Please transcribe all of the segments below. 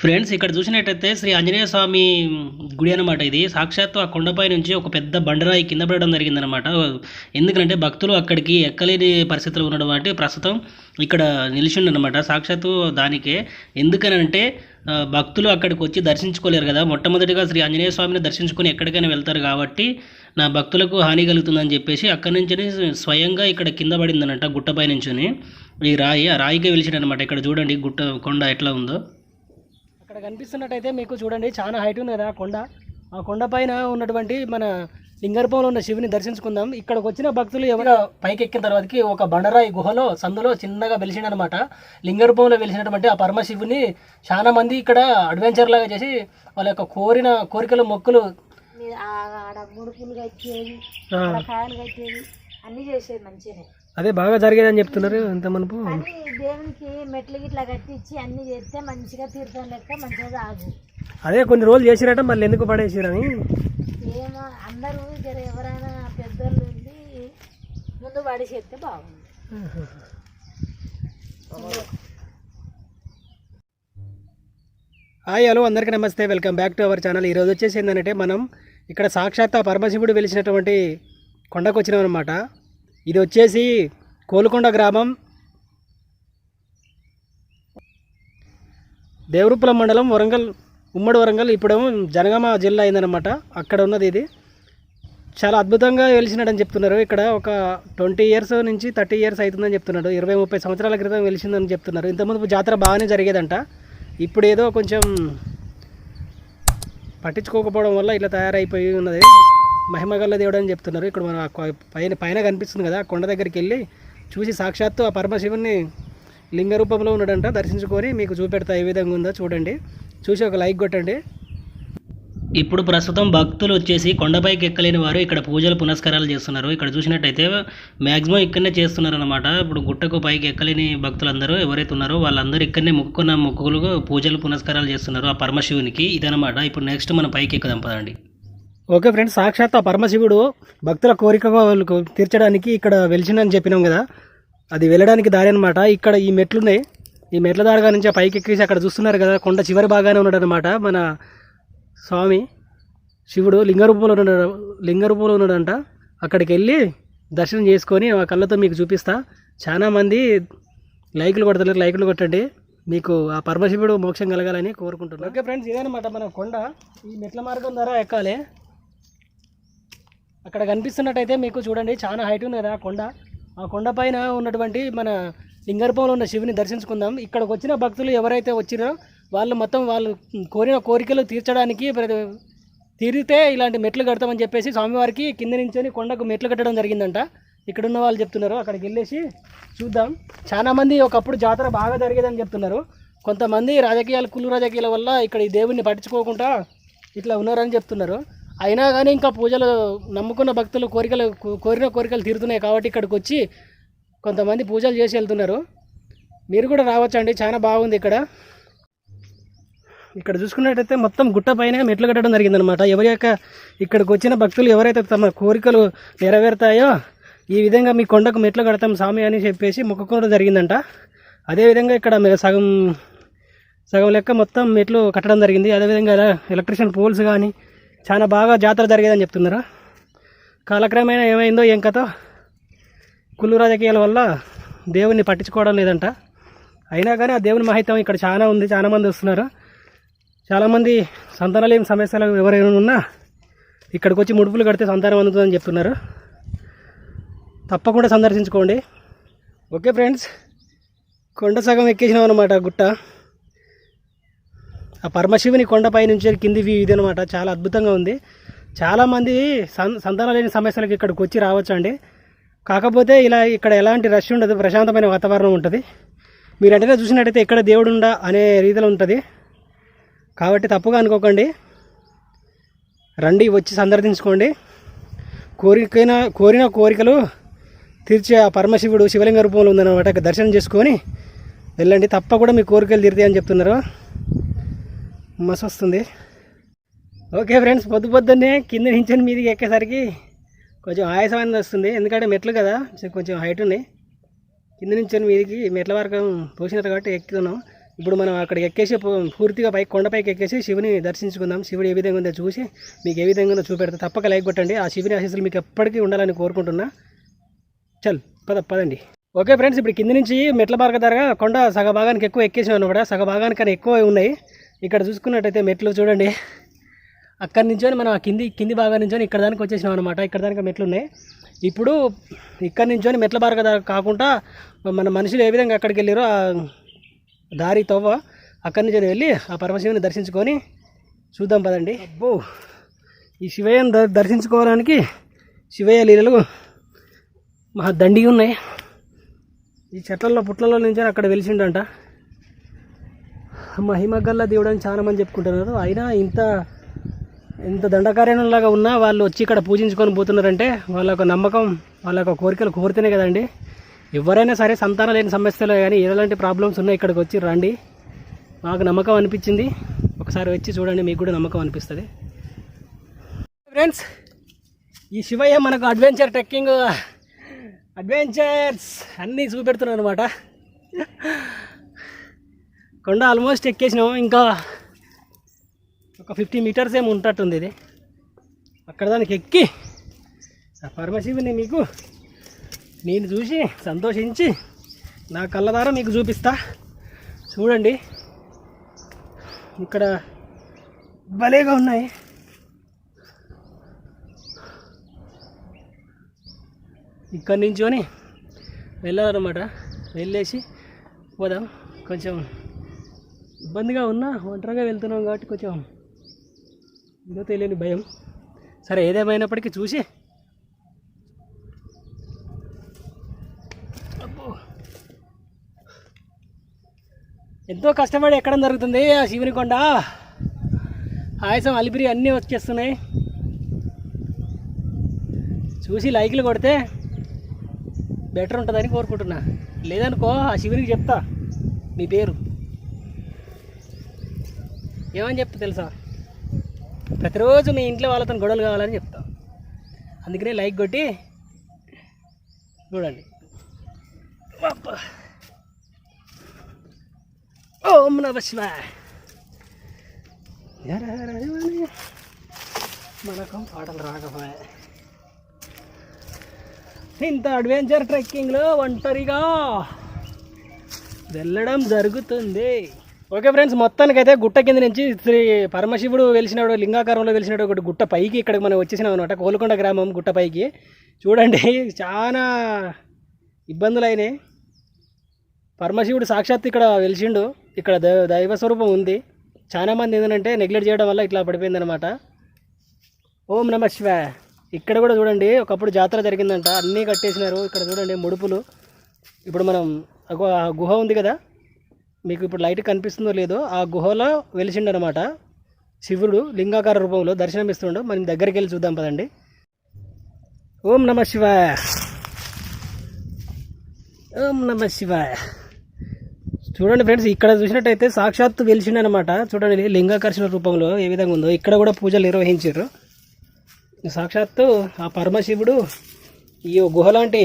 Friends ఇక్కడ చూసినట్టయితే శ్రీ ఆంజనేయ స్వామి గుడి అనమాట ఇది. సాక్షాత్తు ఆ కొండపై నుంచి ఒక పెద్ద బండరాయి కింద పడడం జరిగిందనమాట ఎందుకంటే భక్తులు అక్కడికి ఎక్కలేని పరిస్థితులు ఉండడం అంటే ప్రస్తుతం ఇక్కడ నిలిచిండనమాట సాక్షాత్తు దానికే. ఎందుకనంటే భక్తులు అక్కడికి వచ్చి దర్శించుకోలేరు కదా. మొట్టమొదటిగా శ్రీ ఆంజనేయ స్వామిని దర్శించుకొని ఎక్కడికైనా వెళ్తారు కాబట్టి నా భక్తులకు హాని కలుగుతుందని చెప్పేసి అక్కడి నుంచి స్వయంగా ఇక్కడ కింద పడిందనట గుట్టపై నుంచుని. ఈ రాయి ఆ రాయికే వెలిచాడనమాట ఇక్కడ చూడండి గుట్ట కొండ ఎట్లా ఉందో. అక్కడ కనిపిస్తున్నట్టయితే మీకు చూడండి చాలా హైట్ ఉంది కదా ఆ కొండ. ఆ కొండ పైన ఉన్నటువంటి మన లింగరూపంలో ఉన్న శివుని దర్శించుకుందాం. ఇక్కడికి వచ్చిన భక్తులు ఎవరు పైకి ఎక్కిన తర్వాతకి ఒక బండరాయి గుహలో సందులో చిన్నగా వెలిసిండనమాట. లింగరూపంలో వెలిసినటువంటి ఆ పరమశివుని చాలా మంది ఇక్కడ అడ్వెంచర్ లాగా చేసి వాళ్ళ యొక్క కోరిన కోరికలు మొక్కులు అన్ని చేసేది మంచిగానే. అదే బాగా జరిగేదని చెప్తున్నారు ఇంత మనపు దేవునికి మెట్లు గిట్లా కట్టించి అన్ని చేస్తే మంచిగా తీర్థం లెక్క మంచిగా సాగు అదే కొన్ని రోజులు చేసిరట మళ్ళీ ఎందుకు పడేసిరని? ఏమో అందరూ జర ఎవరైనా పెద్దోళ్ళు ఉండి ముందు పడి చేస్తే బాగుంది హాయ్ హలో అందరికీ నమస్తే. Welcome back to our channel. ఈరోజు వచ్చేసి ఏంటంటే మనం ఇక్కడ సాక్షాత్ ఆ పరమశివుడు వెలిసినటువంటి కొండకు వచ్చినాం అనమాట ఇది వచ్చేసి కోలుకొండ గ్రామం దేవరూపుల మండలం వరంగల్ ఉమ్మడి వరంగల్ ఇప్పుడేమో జనగామ జిల్లా అయిందనమాట అక్కడ ఉన్నది ఇది. చాలా అద్భుతంగా వెలిసినాడని చెప్తున్నారు. ఇక్కడ ఒక ట్వంటీ ఇయర్స్ నుంచి థర్టీ ఇయర్స్ అవుతుందని చెప్తున్నాడు. ఇరవై ముప్పై సంవత్సరాల క్రితం వెలిసిందని చెప్తున్నారు. ఇంతకుముందు జాతర బాగానే జరిగేదంట. ఇప్పుడు ఏదో కొంచెం పట్టించుకోకపోవడం వల్ల ఇట్లా తయారైపోయి ఉన్నది. మహిమగల్ల దేవుడు అని చెప్తున్నారు. ఇక్కడ మన పైన పైన కనిపిస్తుంది కదా కొండ దగ్గరికి వెళ్ళి చూసి సాక్షాత్తు ఆ పరమశివుని లింగ రూపంలో ఉన్నాడంట దర్శించుకొని మీకు చూపెడతా ఏ విధంగా ఉందో చూడండి. చూసి ఒక లైక్ కొట్టండి. ఇప్పుడు ప్రస్తుతం భక్తులు వచ్చేసి కొండపైకి ఎక్కలేని వారు ఇక్కడ పూజలు పునస్కారాలు చేస్తున్నారు. ఇక్కడ చూసినట్టయితే మ్యాక్సిమం ఇక్కడనే చేస్తున్నారు అనమాట ఇప్పుడు గుట్టకు పైకి ఎక్కలేని భక్తులందరూ ఎవరైతే ఉన్నారో వాళ్ళందరూ ఇక్కడనే మొక్కుకున్న మొక్కులు పూజలు పునస్కారాలు చేస్తున్నారు ఆ పరమశివునికి. ఇదనమాట ఇప్పుడు నెక్స్ట్ మనం పైకి ఎక్కుదాం పదండి. ఓకే ఫ్రెండ్స్ సాక్షాత్ ఆ పరమశివుడు భక్తుల కోరిక తీర్చడానికి ఇక్కడ వెలిచిందని చెప్పినాం కదా. అది వెళ్ళడానికి దారి అనమాట ఇక్కడ ఈ మెట్లున్నాయి. ఈ మెట్ల దారిగా నుంచి పైకి ఎక్కేసి అక్కడ చూస్తున్నారు కదా కొండ చివరి బాగానే ఉన్నాడు అనమాట మన స్వామి. శివుడు లింగరూపంలో ఉన్నాడు లింగరూపంలో ఉన్నాడంట. అక్కడికి వెళ్ళి దర్శనం చేసుకొని ఆ కళ్ళతో మీకు చూపిస్తా. చాలామంది లైకులు కొడతలేరు లైకులు కొట్టండి. మీకు ఆ పరమశివుడు మోక్షం కలగాలని కోరుకుంటున్నాను ఓకే ఫ్రెండ్స్ ఇదేనమాట మన కొండ. ఈ మెట్ల మార్గం ద్వారా ఎక్కాలి. అక్కడ కనిపిస్తున్నట్టయితే మీకు చూడండి చాలా హైట్ ఉంది కదా ఆ కొండ. ఆ కొండ పైన ఉన్నటువంటి మన లింగర్పంలో ఉన్న శివుని దర్శించుకుందాం. ఇక్కడికి వచ్చిన భక్తులు ఎవరైతే వచ్చిరో వాళ్ళు మొత్తం వాళ్ళు కోరిన కోరికలు తీర్చడానికి తీరితే ఇలాంటి మెట్లు కడతామని చెప్పేసి స్వామివారికి కింద నుంచి కొండకు మెట్లు కట్టడం జరిగిందంట. ఇక్కడున్న వాళ్ళు చెప్తున్నారు అక్కడికి వెళ్ళేసి చూద్దాం. చాలామంది ఒకప్పుడు జాతర బాగా జరిగేదని చెప్తున్నారు. కొంతమంది రాజకీయాలు కుళ్ళు రాజకీయాల వల్ల ఇక్కడ ఈ దేవుడిని పట్టించుకోకుండా ఇట్లా ఉన్నారని చెప్తున్నారు. అయినా కానీ ఇంకా పూజలు నమ్ముకున్న భక్తులు కోరికలు కోరిన కోరికలు తీరుతున్నాయి కాబట్టి ఇక్కడికి వచ్చి కొంతమంది పూజలు చేసి వెళ్తున్నారు. మీరు కూడా రావచ్చండి చాలా బాగుంది ఇక్కడ. ఇక్కడ చూసుకున్నట్టయితే మొత్తం గుట్ట పైన మెట్లు కట్టడం జరిగిందనమాట ఎవరి యొక్క ఇక్కడికి వచ్చిన భక్తులు ఎవరైతే తమ కోరికలు నెరవేరుతాయో ఈ విధంగా మీ కొండకు మెట్లు కడతాం స్వామి అని చెప్పేసి మొక్కుకోవడం జరిగిందంట. అదేవిధంగా ఇక్కడ సగం సగం లెక్క మొత్తం మెట్లు కట్టడం జరిగింది. అదేవిధంగా ఎలక్ట్రిషియన్ పోల్స్ కానీ చాలా బాగా జాతర జరిగేదని చెప్తున్నారు? కాలక్రమేణా ఏమైందో ఏం కథ? కుళ్ళు రాజకీయాల వల్ల దేవుణ్ణి పట్టించుకోవడం లేదంట. అయినా కానీ ఆ దేవుని మహిత్యం ఇక్కడ చాలా ఉంది చాలామంది వస్తున్నారు. చాలామంది సంతానలేని సమస్యలు ఎవరైనా ఉన్నా ఇక్కడికి వచ్చి ముడుపులు కడితే సంతానం అందుతుందని చెప్తున్నారు. తప్పకుండా సందర్శించుకోండి. ఓకే ఫ్రెండ్స్ కొండ సగం ఎక్కేసినాం అనమాట గుట్ట. ఆ పరమశివుని కొండపై నుంచి కింది వ్యూ ఇది అనమాట చాలా అద్భుతంగా ఉంది. చాలామంది సం సంతానం లేని సమస్యలకు ఇక్కడికి వచ్చి రావచ్చు అండి కాకపోతే ఇలా ఇక్కడ ఎలాంటి రష్ ఉండదు. ప్రశాంతమైన వాతావరణం ఉంటుంది. మీరు వెంటనే చూసినట్టయితే ఇక్కడ దేవుడుండా అనే రీతిలో ఉంటుంది. కాబట్టి తప్పుగా అనుకోకండి. రండి వచ్చి సందర్శించుకోండి. కోరికైన కోరిన కోరికలు తీర్చే ఆ పరమశివుడు శివలింగ రూపంలో ఉందన్నమాట. దర్శనం చేసుకొని వెళ్ళండి. తప్పకుండా మీ కోరికలు తీరుతాయని చెప్తున్నారు. మస్తు వస్తుంది. ఓకే ఫ్రెండ్స్ పొద్దు పొద్దున్నే కింద నుంచి మీదకి ఎక్కేసరికి కొంచెం ఆయాసం అనేది వస్తుంది. ఎందుకంటే మెట్లు కదా కొంచెం హైట్ ఉన్నాయి కింద నుంచి మీదికి మెట్ల వరకు పోసినారు కాబట్టి ఎక్కుతున్నాం. ఇప్పుడు మనం అక్కడికి ఎక్కేసి పూర్తిగా పై కొండపైకి ఎక్కేసి శివుని దర్శించుకుందాం. శివుడు ఏ విధంగా ఉందో చూసి మీకు ఏ విధంగా ఉందో చూపెడతా. తప్పక లైక్ కొట్టండి. ఆ శివుని ఆశీస్సులు మీకు ఎప్పటికీ ఉండాలని కోరుకుంటున్నా. చల్ పద పదండి. ఓకే ఫ్రెండ్స్ ఇప్పుడు కింద నుంచి మెట్ల మార్గ ధరగా కొండ సగ భాగానికి ఎక్కువ ఎక్కేసాం అనమాట సగ భాగానికన్నా ఎక్కువ ఉన్నాయి. ఇక్కడ చూసుకున్నట్టయితే మెట్లు చూడండి. అక్కడి నుంచొని మనం ఆ కింది కింది భాగం నుంచొని ఇక్కడ దానికి వచ్చేసినాం అనమాట ఇక్కడ దానికి మెట్లు ఉన్నాయి ఇప్పుడు ఇక్కడి నుంచొని మెట్ల ధర కాకుండా మన మనుషులు ఏ విధంగా అక్కడికి వెళ్ళారో ఆ దారి తవ్వ అక్కడి నుంచి వెళ్ళి ఆ పరమశివుని దర్శించుకొని చూద్దాం పదండి. అబ్బో! ఈ శివయ్యను దర్శించుకోవడానికి శివయ్య లీలలు మహా దండిగా ఉన్నాయి. ఈ చెట్లలో పుట్లలో నుంచి అక్కడ వెలిసిండంట. మహిమగల్ల దేవుడు అని చాలా మంది చెప్పుకుంటున్నారు. అయినా ఇంత ఇంత దండకార్యంలాగా ఉన్నా వాళ్ళు వచ్చి ఇక్కడ పూజించుకొని పోతున్నారంటే వాళ్ళ యొక్క నమ్మకం వాళ్ళ యొక్క కోరికలు కోరితేనే కదండి. ఎవరైనా సరే సంతానం లేని సమస్యలు కానీ ఎలాంటి ప్రాబ్లమ్స్ ఉన్నాయి ఇక్కడికి వచ్చి రండి. మాకు నమ్మకం అనిపించింది. ఒకసారి వచ్చి చూడండి మీకు కూడా నమ్మకం అనిపిస్తుంది. ఫ్రెండ్స్ ఈ శివయ్య మనకు అడ్వెంచర్ ట్రెక్కింగ్ అడ్వెంచర్స్ అన్నీ చూపెడుతున్నాను అనమాట కొండ ఆల్మోస్ట్ ఎక్కేసినాం. ఇంకా ఒక ఫిఫ్టీ మీటర్స్ ఏమి ఉంటట్టుంది ఇది. అక్కడ దానికి ఎక్కి ఆ పరమశివుని మీకు నేను చూసి సంతోషించి నా కళ్ళ ద్వారా మీకు చూపిస్తా. చూడండి. ఇక్కడ భలేగా ఉన్నాయి. ఇక్కడి నుంచోని వెళ్ళాలన్నమాట. వెళ్ళేసి పోదాం. కొంచెం ఇబ్బందిగా ఉన్నా ఒంటరిగా వెళ్తున్నాం కాబట్టి కొంచెం ఏదో తెలియని భయం. సరే ఏదేమైనప్పటికీ చూసి. అబ్బో. ఎంతో కష్టపడి ఎక్కడం జరుగుతుంది ఆ శివుని కొండ. ఆయాసం అలిపిరి అన్నీ వచ్చేస్తున్నాయి. చూసి లైక్లు కొడితే బెటర్ ఉంటుందని కోరుకుంటున్నా. లేదనుకో ఆ శివునికి చెప్తా. మీ పేరు. ఏమని చెప్తా తెలుసా? ప్రతిరోజు మీ ఇంట్లో వాళ్ళతో గొడవలు కావాలని చెప్తా. అందుకనే లైక్ కొట్టి చూడండి. ఓం నమ శివాయ. మనకం పాటలు రాకపోయా. ఇంత అడ్వెంచర్ ట్రెక్కింగ్లో ఒంటరిగా వెళ్ళడం జరుగుతుంది. ఓకే ఫ్రెండ్స్ మొత్తానికైతే గుట్ట కింద నుంచి శ్రీ పరమశివుడు వెలిసినాడు లింగాకారంలో వెలిసినాడు ఒకటి గుట్ట పైకి ఇక్కడికి మనం వచ్చేసినాం అనమాట కోలుకొండ గ్రామం గుట్ట పైకి. చూడండి చాలా ఇబ్బందులు అయినాయి పరమశివుడు సాక్షాత్ ఇక్కడ వెలిసిండు ఇక్కడ దైవ దైవ స్వరూపం ఉంది. చాలా మంది ఏంటంటే నెగ్లెక్ట్ చేయడం వల్ల ఇట్లా పడిపోయిందనమాట ఓం నమ శివ ఇక్కడ కూడా చూడండి ఒకప్పుడు జాతర జరిగిందంట అన్నీ కట్టేసినారు. ఇక్కడ చూడండి ముడుపులు. ఇప్పుడు మనం ఒక గుహ ఉంది కదా మీకు ఇప్పుడు లైట్ కనిపిస్తుందో లేదో ఆ గుహలో వెలిసిండు అనమాట శివుడు లింగాకార రూపంలో దర్శనం ఇస్తుండు మనం దగ్గరికి వెళ్ళి చూద్దాం పదండి. ఓం నమ శివాయ. ఓం నమ శివాయ. చూడండి ఫ్రెండ్స్ ఇక్కడ చూసినట్టయితే సాక్షాత్తు వెలిసిండు అనమాట చూడండి లింగాకర్షణ రూపంలో ఏ విధంగా ఉందో. ఇక్కడ కూడా పూజలు నిర్వహించారు. సాక్షాత్తు ఆ పరమశివుడు ఈ గుహ లాంటి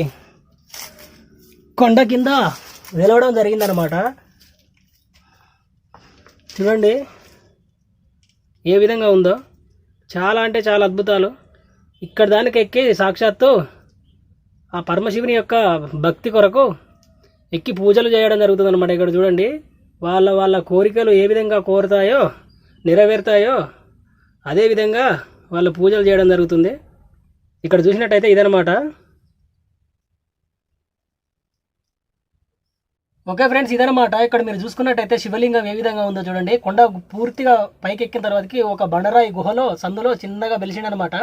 కొండ కింద వెలవడం జరిగిందనమాట. చూడండి. ఏ విధంగా ఉందో. చాలా అంటే చాలా అద్భుతాలు. ఇక్కడ దానికి ఎక్కి సాక్షాత్తు ఆ పరమశివుని యొక్క భక్తి కొరకు ఎక్కి పూజలు చేయడం జరుగుతుంది అనమాట ఇక్కడ చూడండి. వాళ్ళ వాళ్ళ కోరికలు ఏ విధంగా కోరుతాయో నెరవేరుతాయో అదేవిధంగా వాళ్ళు పూజలు చేయడం జరుగుతుంది. ఇక్కడ చూసినట్టయితే ఇదనమాట ఓకే ఫ్రెండ్స్ ఇదనమాట ఇక్కడ మీరు చూసుకున్నట్టయితే శివలింగం ఏ విధంగా ఉందో చూడండి. కొండ పూర్తిగా పైకెక్కిన తర్వాతకి ఒక బండరాయి గుహలో సందులో చిన్నగా వెలిసిండనమాట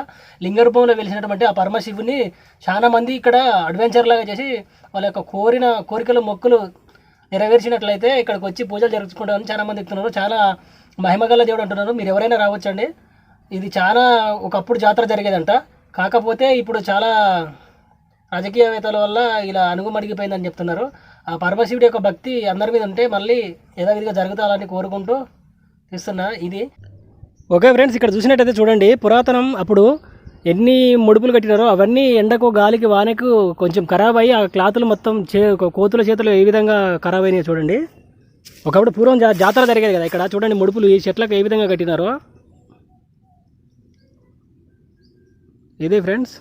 లింగ రూపంలో వెలిసినటువంటి ఆ పరమశివుని చాలా మంది ఇక్కడ అడ్వెంచర్ లాగా చేసి వాళ్ళ యొక్క కోరిన కోరికలు మొక్కులు నెరవేర్చినట్లయితే ఇక్కడికి వచ్చి పూజలు జరుపుకుంటామని చాలా మంది చెప్తున్నారు. చాలా మహిమగల దేవుడు అంటున్నారు. మీరు ఎవరైనా రావచ్చండి? ఇది చాలా ఒకప్పుడు జాతర జరిగేదంట. కాకపోతే ఇప్పుడు చాలా రాజకీయవేత్తల వల్ల ఇలా అనుగుమడిగిపోయిందని చెప్తున్నారు. ఆ పరమశివుడి యొక్క భక్తి అందరి మీద ఉంటే మళ్ళీ యథావిధిగా జరుగుతాలని కోరుకుంటూ ఇస్తున్నా ఇది. ఓకే ఫ్రెండ్స్ ఇక్కడ చూసినట్టయితే చూడండి పురాతనం అప్పుడు ఎన్ని ముడుపులు కట్టినారో అవన్నీ ఎండకు గాలికి వానకు కొంచెం ఖరాబ్ అయ్యి ఆ క్లాతులు మొత్తం చే కోతుల చేతులు ఏ విధంగా ఖరాబ్ అయినాయి చూడండి. ఒకప్పుడు పూర్వం జా జాతర జరిగేది కదా ఇక్కడ చూడండి ముడుపులు ఈ చెట్లకు ఏ విధంగా కట్టినారో. ఇదే ఫ్రెండ్స్.